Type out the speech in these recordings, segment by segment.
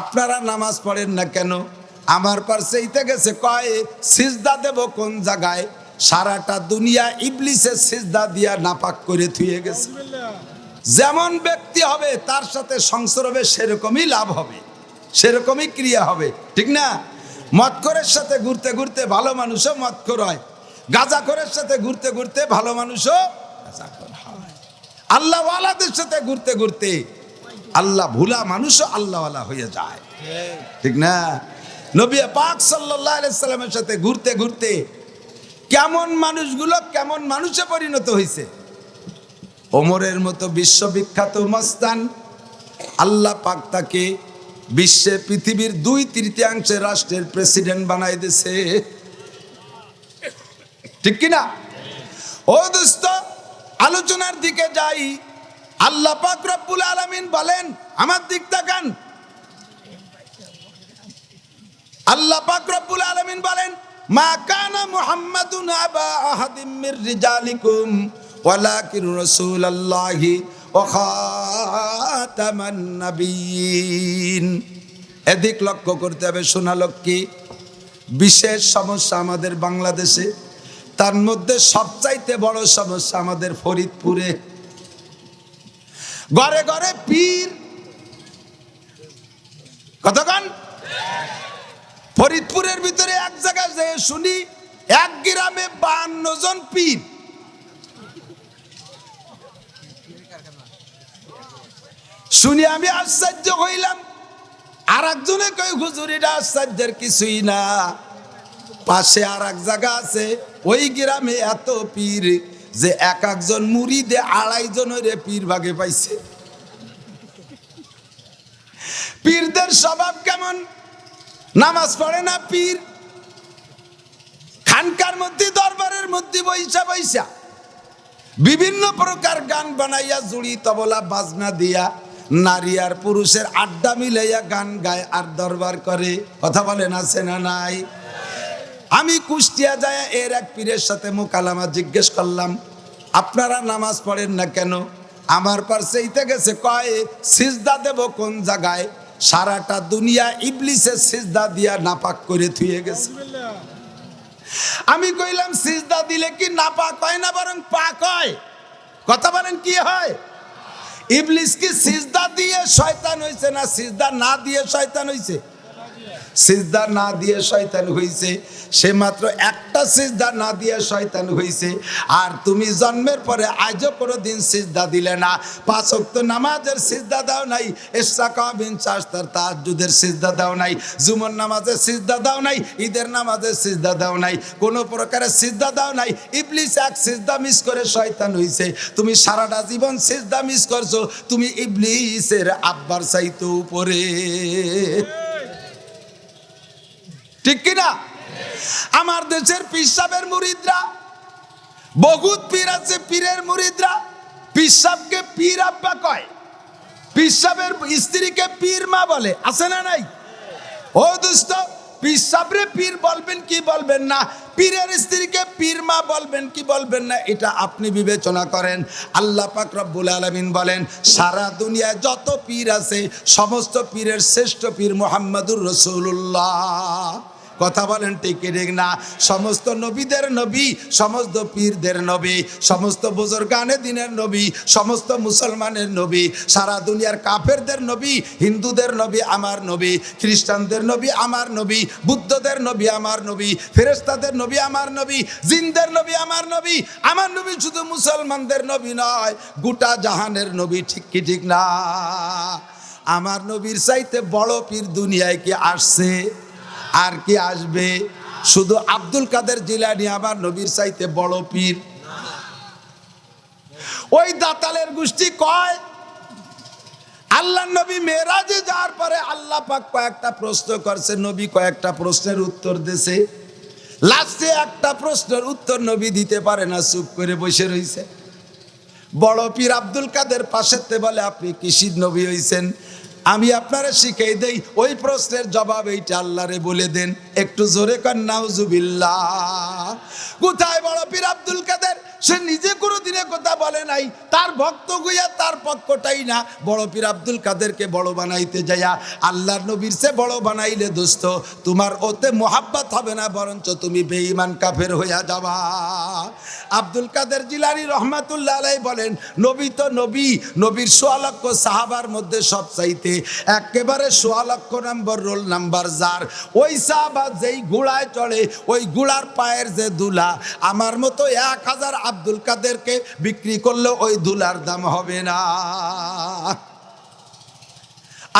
আপনারা নামাজ পড়েন না কেন? আমার পার সেইতে গেছে কয়, সিজদা দেব কোন জায়গায়? সারাটা দুনিয়া ইবলিসের সিজদা দিয়া নাপাক করে থুয়ে গেছে। যেমন ব্যক্তি হবে, তার সাথে সংসর হবে সেরকমই লাভ হবে, সেরকমই ক্রিয়া হবে, ঠিক না? মৎকরের সাথে ঘুরতে ঘুরতে ভালো মানুষও মৎকর হয়। গাজাখরের সাথে ঘুরতে ঘুরতে ভালো মানুষও গাঁজাখোর হয়। আল্লাহওয়ালাদের সাথে ঘুরতে ঘুরতে আল্লাহ ভুলা মানুষও আল্লাহওয়ালা হয়ে যায়। ঠিক না? নবী পাক সাল্লামের সাথে ঘুরতে ঘুরতে কেমন মানুষগুলো কেমন মানুষে পরিণত হয়েছে ওমরের মতো বিশ্ববিখ্যাত মস্তান আল্লাহ পাক তাকে বিশ্বে পৃথিবীর দুই তৃতীয়াংশের রাষ্ট্রের প্রেসিডেন্ট বানাই দিছে ঠিক কিনা? ও দোস্ত, আলোচনার দিকে যাই। আল্লাহ পাক রব্বুল আলামিন বলেন, আমার দিক তাকান। আল্লাহ পাক রব্বুল আলামিন বলেন, মা কানা মুহাম্মাদুন আবা আহাদিম মির রিজালিকুম, ওয়ালাকিন রাসূলুল্লাহি ওয়া খাতামান নাবিয়িন এদিক লক্ষ্য করতে হবে সোনা লক্ষ্মী, বিশেষ সমস্যা আমাদের বাংলাদেশে, তার মধ্যে সবচাইতে বড় সমস্যা আমাদের ফরিদপুরে। ঘরে ঘরে পীর। কতক্ষণ? ফরিদপুরের ভিতরে এক জায়গায় যে শুনি, এক গ্রামে বান্ন জন পীর। শুনি, আমি আশ্চর্য হইলাম। আর একজনে কই হুজুর আশ্চর্যের কিছুই না। পাশে আর এক জায়গা আছে, ওই গ্রামে এত পীর। যে এক একজন মুড়িদে আড়াই জনের পীর ভাগে পাইছে। পীরদের স্বভাব কেমন? নামাজ পড়ে না পীর? খানকার মধ্যে, দরবারের মধ্যে বৈশা বৈশা বিভিন্ন প্রকার গান বানাইয়া, জুড়ি, তবলা, বাজনা দিয়া নারী আর পুরুষের আড্ডা মিলাইয়া গান গায় আর দরবার করে। কথা বলেন আছে না নাই। আমি কুষ্টিয়া যায় এর এক পীরের সাথে মোকালামা জিজ্ঞেস করলাম, আপনারা নামাজ পড়েন না কেন? আমার পার সেইতে গেছে, কয়, সিজদা দেব কোন জায়গায়? সারাটা দুনিয়া ইবলিসের সিজদা দিয়া নাপাক করে থুয়ে গেছে। আমি কইলাম, সিজদা দিলে কি নাপাক হয় না বরং পাক হয়? কথা বলেন, কি হয়? ইবলিস কি সিজদা দিয়ে শয়তান হইছে না সিজদা না দিয়ে শয়তান হইছে? সিজদা না দিয়ে শয়তান হইছে, সে মাত্র একটা সিজদা না দিয়ে শয়তান হইছে। আর তুমি জন্মের পরে আজও কোনো দিন সিজদা দিলে না। পাঁচ ওয়াক্ত নামাজের সিজদা দাও নাই ইসরাকা বিন চাস্তার তাহাজ্জুদের সিজদা দাও নাই জুমন নামাজের সিজদা দাও নাই, ঈদের নামাজের সিজদা দাও নাই, কোনো প্রকারের সিজদা দাও নাই। ইবলিস এক সিজদা মিস করে শয়তান হইছে। তুমি সারাটা জীবন সিজদা মিস করছ, তুমি ইবলিসের আব্বার চাইতো উপরে। ঠিক কিনা? আমার দেশের পিসাবের মুরিদরা, বহুত পীর আছে পীরের মুরিদরা, পিসাবকে পীর আব্বা কয়। পিসাবের স্ত্রীকে পীর মা বলে, আছে না নাই? ও দোস্ত পিসাবরে পীর বলবেন কি বলবেন না? পীরের স্ত্রীকে পীর মা বলবেন কি বলবেন না? এটা আপনি বিবেচনা করেন। আল্লাহ পাক রব্বুল আলামিন বলেন, সারা দুনিয়ায় যত পীর আছে, সমস্ত পীরের শ্রেষ্ঠ পীর মোহাম্মদুর রসুল্লাহ কথা বলেন ঠিক ঠিক না। সমস্ত নবীদের নবী, সমস্ত পীরদের নবী, সমস্ত বুজুর্গানে দিনের নবী, সমস্ত মুসলমানের নবী, সারা দুনিয়ার কাফেরদের নবী, হিন্দুদের নবী আমার নবী, খ্রিস্টানদের নবী আমার নবী, বুদ্ধদের নবী আমার নবী ফেরেস্তাদের নবী আমার নবী, জিনদের নবী আমার নবী আমার নবী শুধু মুসলমানদের নবী নয়, গোটা জাহানের নবী ঠিক কি ঠিক না? আমার নবীর চাইতে বড় পীর দুনিয়ায় কি আসছে? আর কি আসবে? শুধু আব্দুল কাদের জিলানি আমার নবীর চাইতে বড় পীর। ওই দাতালের গোষ্ঠী কয়? আল্লাহ নবী মেরাজে যাওয়ার পরে আল্লাহ পাক কয়েকটা প্রশ্ন করছে, নবী কয়েকটা প্রশ্নের উত্তর দিছে। লাস্টে একটা প্রশ্নের উত্তর নবী দিতে পারে না, চুপ করে বসে রইছে। বড় পীর আব্দুল কাদের পাশেতে বলে, আপনি কৃষির নবী হইছেন? আমি আপনারা শিখাই দেই, ওই প্রশ্নের জবাব এইটা আল্লাহরে বলে দেন। একটু জোরে কর নাউজুবিল্লাহ। কোথায় বড় পীর আব্দুল কাদের? সে নিজে কোনো দিনে কথা বলে নাই। তার ভক্ত গইয়া তার পক্ষটাই না। বড় পীর আব্দুল কাদেরকে বড় বানাইতে যাইয়া আল্লাহর নবীর সে বড় বানাইলে দোস্ত, তোমার ওতে মোহাব্বত হবে না, বরঞ্চ তুমি বেঈমান কাফের হইয়া যাবা। আব্দুল কাদের জিলানি রহমাতুল্লাহ আলাই বলেন, নবী তো নবী, নবীর সোয়া লক্ষ সাহাবার মধ্যে সব চাইতে একেবারে সোয়া লক্ষ নম্বর, রোল নাম্বার, যার। ওই সাহাবা যেই গুড়ায় চড়ে, ওই গুড়ার পায়ের যে দুলা, আমার মতো এক হাজার আব্দুল কাদেরকে বিক্রি করলে ওই দুলার দাম হবে না।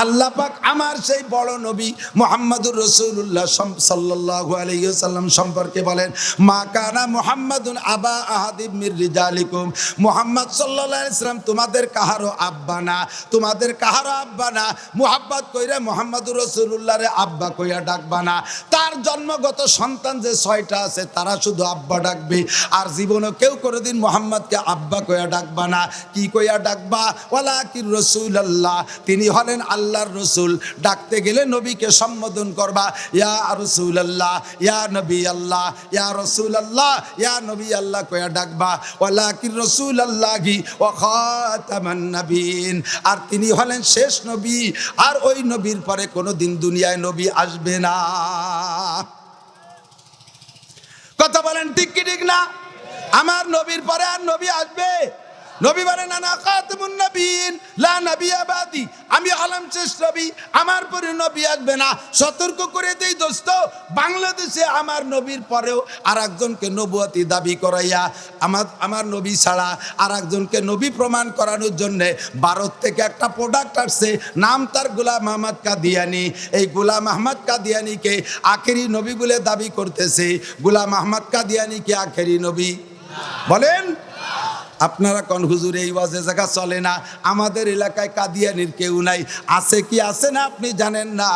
আল্লাহ পাক আমার সেই বড় নবী মোহাম্মদুর রসুল্লাহ সাল্লাল্লাহু আলাইহি সাল্লাম সম্পর্কে বলেন, মা কানা মুহাম্মাদুন আবা আহাদিব মির রিজালিকুম। মুহাম্মদ সাল্লাল্লাহু আলাইহি সাল্লাম তোমাদের কাহারও আব্বা না? তোমাদের কাহারও আব্বা না? মুহাব্বত কইরা মুহাম্মদুর রসুল্লাহ রে আব্বা কইয়া ডাকবা না। তার জন্মগত সন্তান যে ছয়টা আছে, তারা শুধু আব্বা ডাকবে। আর জীবনে কেউ কোনোদিন মোহাম্মদকে আব্বা কইয়া ডাকবা না। কি কইয়া ডাকবা? ওয়ালা কি রসুল আল্লাহ তিনি হলেন আল্লাহর রসুল ডাকতে গেলে নবীকে সম্বোধন করবা, ইয়া রসুল আল্লাহ ইয়া নবী আল্লাহ ইয়া রসুল আল্লাহ ইয়া নবী আল্লাহ কয়া ডাকবা ওয়ালা কি রসুল আল্লাহি ও খাতামান নবীন আর তিনি হলেন শেষ নবী, আর ওই নবীর পরে কোনো দিন দুনিয়ায় নবী আসবে না। কথা বলেন ঠিক কি ঠিক না? আমার নবীর পরে আর নবী আসবে? নবী বলেন লা নবী আবাদি। আমি শেষ নবী, আমার পরে নবী আসবে না। সতর্ক করে দেই দোস্ত, বাংলাদেশে আমার নবীর পরেও আর একজনকে নবুয়াতি দাবি করাইয়া, আমার আমার নবী ছাড়া আর একজনকে নবী প্রমাণ করানোর জন্য ভারত থেকে একটা প্রোডাক্ট আসছে, নাম তার গুলাম আহমদ কাদিয়ানি। এই গুলাম আহমদ কাদিয়ানিকে আখেরি নবী বলে দাবি করতেছে। গুলাম আহমদ কাদিয়ানি কি আখেরি নবী। বলেন আপনারা কোন হুজুর এই ওয়াজে জায়গা চলে না? আমাদের এলাকায় কাদিয়ানির কেউ নাই। আছে কি, আছে না আপনি জানেন না?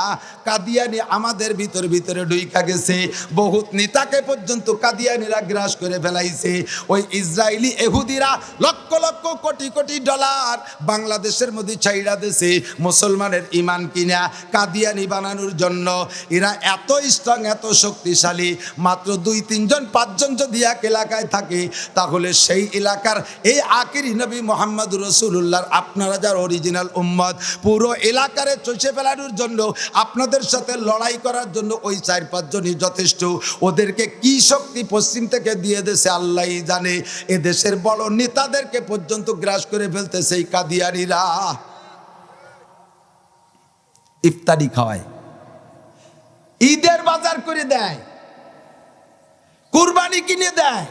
কাদিয়ানি আমাদের ভিতর ভিতরে ডুইকা গেছে। বহুত নেতাকে পর্যন্ত কাদিয়ানিরা গ্রাস করে ফেলাইছে। ওই ইসরায়েলি এহুদিরা লক্ষ লক্ষ কোটি কোটি ডলার বাংলাদেশের মধ্যে চাইরা দেশে মুসলমানের ইমান কিনা, কাদিয়ানি বানানোর জন্য। এরা এত স্ট্রং এত শক্তিশালী, মাত্র দুই তিনজন, পাঁচজন যদি এক এলাকায় থাকে, তাহলে সেই এলাকার এই আকিরি নবী মোহাম্মদ রসুল্লাহর আপনারা যার অরিজিনাল উম্মত, পুরো এলাকারে চষে ফেলানোর জন্য, আপনাদের সাথে লড়াই করার জন্য ওই চার পাঁচজনই যথেষ্ট। ওদেরকে কি শক্তি পশ্চিম থেকে দিয়ে দেশে আল্লাহই জানে। এ দেশের বড় নেতাদেরকে পর্যন্ত গ্রাস করে ফেলতেছে এই কাদিয়ারিরা ইফতারি খাওয়ায়। ঈদের বাজার করে দেয়। কুরবানি কিনে দেয়।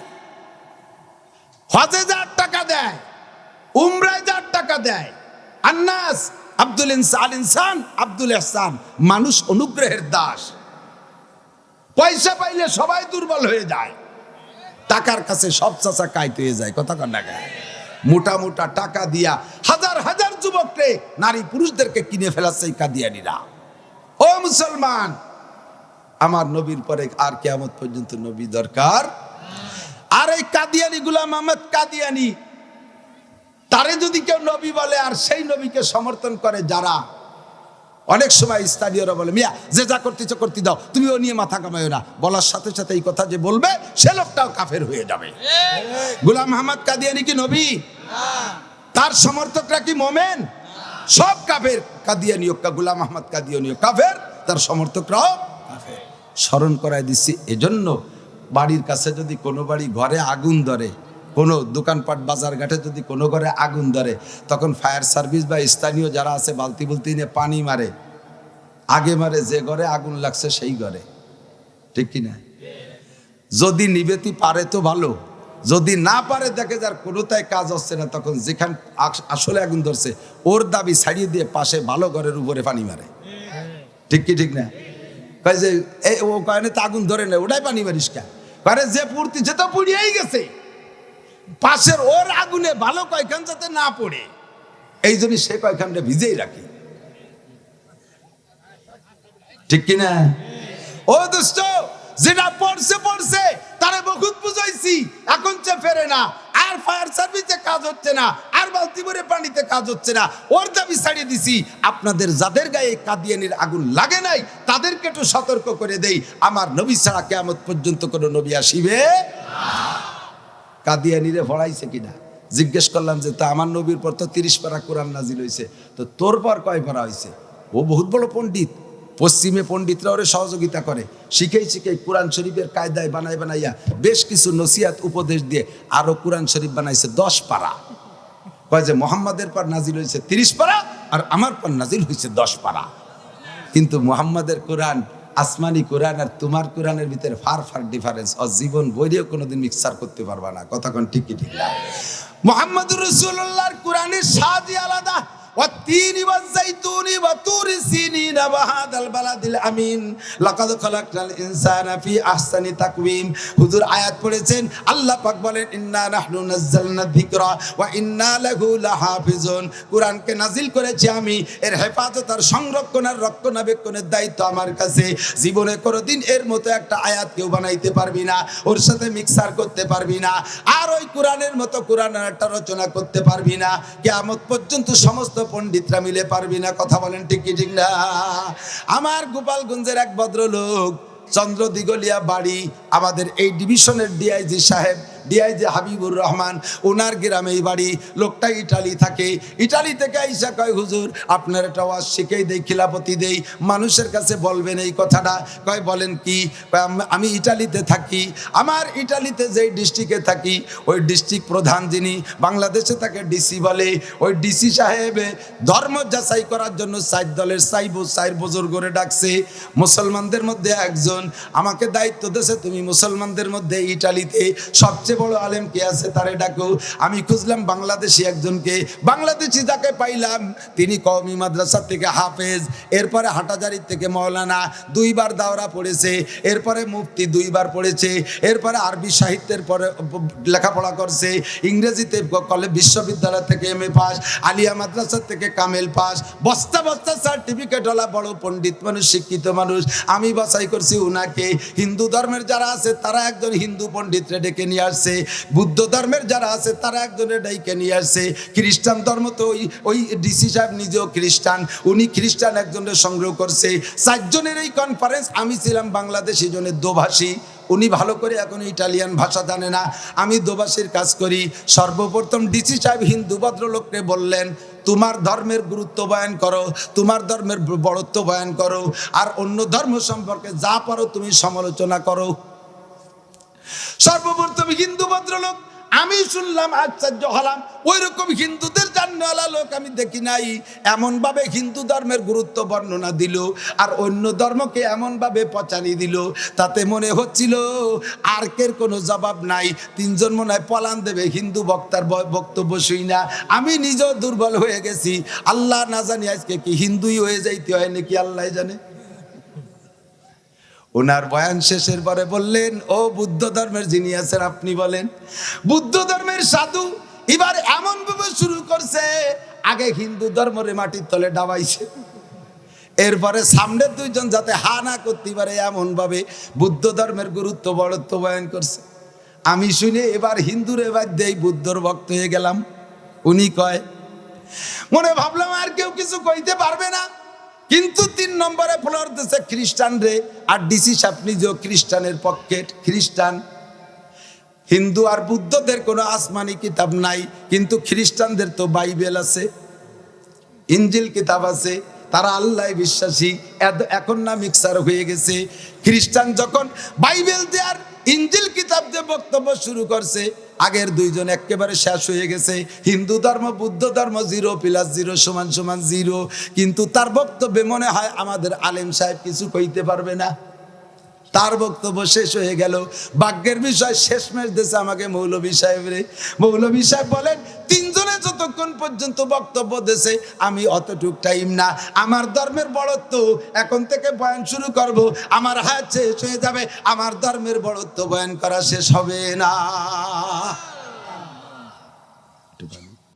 হজে যার টাকা দেয়, উমরায় যার টাকা দেয়, আন্নাস আব্দুল ইনসান ইনসান আব্দুল ইহসান, মানুষ অনুগ্রহের দাস। পয়সা পাইলে সবাই দুর্বল হয়ে যায়। টাকার কাছে সব চাচা কাইত হয়ে যায়, কথা কন না গায়ে। মোটা মোটা টাকা দিয়া হাজার হাজার যুবককে, নারী পুরুষদেরকে কিনে ফেলাচ্ছে এই কাদিয়ানিরা ও মুসলমান, আমার নবীর পরে আর কেমন পর্যন্ত নবী দরকার আর এই কাদিয়ানি গুলাম আহমদ কাদিয়ানি, তারে যদি কেউ নবী বলে আর সেই নবীকে সমর্থন করে যারা, অনেক সময় স্থানীয়রা বলে, মিয়া, যে যা করতেছ করতে দাও, তুমি ও নিয়ে মাথা কামাইও না। বলার সাথে সাথে এই কথা যে বলবে, সে লোকটাও কাফের হয়ে যাবে। গুলাম আহমদ কাদিয়ানি কি নবী? তার সমর্থকরা কি মোমেন? সব কাফের কাদিয়ানি হোক গুলাম আহমদ কাদিয়ানি হোক, কাফের, তার সমর্থকরাও কাফের। স্মরণ করায় দিচ্ছি, এজন্য বাড়ির কাছে যদি কোনো বাড়ি ঘরে আগুন ধরে কোনো দোকানপাট বাজার ঘাটে যদি কোনো ঘরে আগুন ধরে তখন ফায়ার সার্ভিস বা স্থানীয় যারা আছে বালতি বুলতি নিয়ে পানি মারে। আগে মারে যে ঘরে আগুন লাগছে সেই ঘরে। ঠিক কি না? যদি নিবেতি পারে তো ভালো। যদি না পারে দেখে যার কোনোটাই কাজ হচ্ছে না তখন যেখান আসলে আগুন ধরছে ওর দাবি ছাড়িয়ে দিয়ে পাশে ভালো ঘরের উপরে পানি মারে। ঠিক কি ঠিক না? কয় যে ও কয় না তো আগুন ধরে না ওটাই পানি মারিস কা? কারণ যে পূর্তি যে তো পুড়িয়েই গেছে। পাশের ওর আগুনে ভালো কয়খান যাতে না পড়ে। এই জন্য সে কয়খানটা ভিজেই রাখি। ঠিক কিনা? ও দোস্ত যেটা পড়ছে পড়ছে, তারে বহুত বুঝাইছি। এখন সে ফেরে না, আর ফায়ার সার্ভিসে কাজ হচ্ছে না, আর বালতি ভরে পানিতে কাজ হচ্ছে না, ওর দাবি ছাড়িয়ে দিছি, আপনাদের যাদের গায়ে কাদিয়ানির আগুন লাগে নাই, তাদেরকে একটু সতর্ক করে দেই। আমার নবী ছাড়া কেমন পর্যন্ত কোনো নবী আসিবে কাদিয়ানিরে পড়াইছে কিনা? জিজ্ঞেস করলাম যে, তা আমার নবীর পর তো তিরিশ পারা কোরআন নাজিল হয়েছে তো তোর পর কয় পারা হয়েছে ও বহুত বড় পণ্ডিত। পশ্চিমে পণ্ডিতরা ওরে সহযোগিতা করে। শিখেই শিখেই কোরআন শরীফের কায়দায় বানাই বানাইয়া বেশ কিছু নসিহাত, উপদেশ দিয়ে আরও কোরআন শরীফ বানাইছে দশ পারা। কয় যে, মোহাম্মদের পর নাজিল হয়েছে তিরিশ পারা আর আমার পর নাজিল হয়েছে দশ পারা। কিন্তু মোহাম্মদের কোরআন, আসমানি কোরআন আর তোমার কোরআনের ভিতরে ফার ফার ডিফারেন্স আর জীবন বইরেও কোনোদিন মিক্সার করতে পারবা না। কতক্ষণ ঠিকই ঠিক না? মোহাম্মদুর রসুল্লাহর কোরআনের স্বাদই আলাদা। والتين والزيتون وطور سينين وهذا البلد الامين لقد خلقنا الانسان في احسن تقويم হুজুর আয়াত পড়েছেন আল্লাহ পাক বলেন ইন্না নাহনু নাযালনা যিকরা ওয়া ইন্না লাহু লাহাফিজুন কোরআনকে নাজিল করেছি আমি এর হেফাজত আর সংরক্ষণ আর রক্ষণাবেক্ষণের দায়িত্ব আমার কাছে জীবনে কোনোদিন এর মতো একটা আয়াত কেউ বানাইতে পারবি না ওর সাথে মিক্সার করতে পারবি না আর ওই কোরআনের মতো কোরআন একটা রচনা করতে পারবি না কেয়ামত পর্যন্ত সমস্ত পণ্ডিতরা মিলে পারবি না, কথা বলেন ঠিক কি ঠিক না? আমার গোপালগঞ্জের এক ভদ্রলোক চন্দ্র দিগলিয়া বাড়ি, আমাদের এই ডিভিশনের ডিআইজি সাহেব ডিআইজি হাবিবুর রহমান, ওনার গ্রামেই বাড়ি, লোকটা ইটালি থাকে। ইটালি থেকে আইসা কয়, হুজুর, আপনার একটা ওয়াজ শিখেই দেই খিলাপতি দেই। মানুষের কাছে বলবেন এই কথাটা। কয়, বলেন কি? আমি ইটালিতে থাকি। আমার ইটালিতে যেই ডিস্ট্রিক্টে থাকি, ওই ডিস্ট্রিক্ট প্রধান যিনি, বাংলাদেশে তাকে ডিসি বলে। ওই ডিসি সাহেব ধর্ম যাচাই করার জন্য সাইড দলের সাইবু, সাইর বুজুর্গরে ডাকছে। মুসলমানদের মধ্যে একজন, আমাকে দায়িত্ব দিয়েছে, তুমি মুসলমানদের মধ্যে ইটালিতে সবচেয়ে বড় আলেম কে আছে তারে ডাকো। আমি খুঁজলাম বাংলাদেশি একজনকে। বাংলাদেশি যাকে পাইলাম, তিনি কওমি মাদ্রাসা থেকে হাফেজ, এরপরে হাটাজারি থেকে মৌলানা দুইবার দাওরা পড়েছে, এরপরে মুফতি দুইবার পড়েছে, এরপরে আরবি সাহিত্যের পরে লেখাপড়া করছে, ইংরেজিতে কলেজ বিশ্ববিদ্যালয় থেকে এম এ পাস, আলিয়া মাদ্রাসা থেকে কামেল পাস, বস্তা বস্তা সার্টিফিকেট ওলা বড় পণ্ডিত মানুষ, শিক্ষিত মানুষ। আমি বাছাই করছি উনাকে। হিন্দু ধর্মের যারা আছে, তারা একজন হিন্দু পণ্ডিতরে ডেকে নিয়ে আসছে। বুদ্ধ ধর্মের যারা আছে তারা একজনের ডেকে নিয়ে আসছে খ্রিস্টান ধর্ম তো ওই ওই ডিসি সাহেব নিজেও খ্রিস্টান, উনি খ্রিস্টান একজনের সংগ্রহ করছে। চারজনের এই কনফারেন্স আমি ছিলাম বাংলাদেশি জনের দোভাষী। উনি ভালো করে এখন ইটালিয়ান ভাষা জানে না। আমি দোভাষীর কাজ করি। সর্বপ্রথম ডিসি সাহেব হিন্দু ভদ্রলোককে বললেন, তোমার ধর্মের গুরুত্ব বয়ান করো, তোমার ধর্মের বড়ত্ব বয়ান করো, আর অন্য ধর্ম সম্পর্কে যা পারো তুমি সমালোচনা করো। সর্বপ্রথম হিন্দু ভদ্রলোক, আমি শুনলাম, আশ্চর্য হলাম ওই রকম হিন্দুদের জাননেওয়ালা লোক আমি দেখি নাই। এমন ভাবে হিন্দু ধর্মের গুরুত্ব বর্ণনা দিল, আর অন্য ধর্মকে এমন ভাবে পচানি দিল, তাতে মনে হচ্ছিল আর্কের কোনো জবাব নাই। তিনজন মনে হয় পলান দেবে, হিন্দু বক্তার বক্তব্য শুই না। আমি নিজেও দুর্বল হয়ে গেছি। আল্লাহ না জানি আজকে কি হিন্দুই হয়ে যাইতে হয় নাকি আল্লাহ জানে। ওনার বয়ান শেষের পরে বললেন, ও বুদ্ধ ধর্মের যিনি আছেন, আপনি বলেন, বুদ্ধ ধর্মের সাধু এবার এমন ভাবে শুরু করছে, আগে হিন্দু ধর্মরে মাটির তলে ডাবাইছে। এরপরে সামনের দুইজন যাতে হা না করতে পারে এমন ভাবে বুদ্ধ ধর্মের গুরুত্ব, বড়ত্ব বয়ান করছে। আমি শুনে এবার হিন্দুর এবার দেই বুদ্ধর ভক্ত হয়ে গেলাম। উনি কয়, মনে ভাবলাম আর কেউ কিছু কইতে পারবে না। কিন্তু তিন নম্বরে ফ্লোর দিচ্ছে খ্রিস্টান রে। আর ডিসি সাহেব নিজেও খ্রিস্টানের পক্ষে খ্রিস্টান। হিন্দু আর বুদ্ধদের কোনো আসমানি কিতাব নাই, কিন্তু খ্রিস্টানদের তো বাইবেল আছে, ইঞ্জিল কিতাব আছে, তারা আল্লাহ বিশ্বাসী। এখন না মিক্সার হয়ে গেছে। খ্রিস্টান যখন বাইবেল দেওয়ার ইঞ্জিল কিতাব দিয়ে বক্তব্য শুরু করছে। আগের দুইজন একেবারে শেষ হয়ে গেছে। হিন্দু ধর্ম, বুদ্ধ ধর্ম, জিরো প্লাস জিরো সমান সমান জিরো। কিন্তু তার বক্তব্যে মনে হয় আমাদের আলেম সাহেব কিছু কইতে পারবে না। তার বক্তব্য শেষ হয়ে গেল। ভাগ্যের বিষয় শেষ মেশ দিয়েছে আমাকে মৌলভী সাহেব রে। মৌলভী সাহেব বলেন তিনজনে যতক্ষণ পর্যন্ত বক্তব্য দেশে আমি অতটুক টাইম না। আমার ধর্মের বড়ত্ব, এখন থেকে বয়ান শুরু করব। আমার হাত শেষ হয়ে যাবে, আমার ধর্মের বড়ত্ব বয়ান করা শেষ হবে না।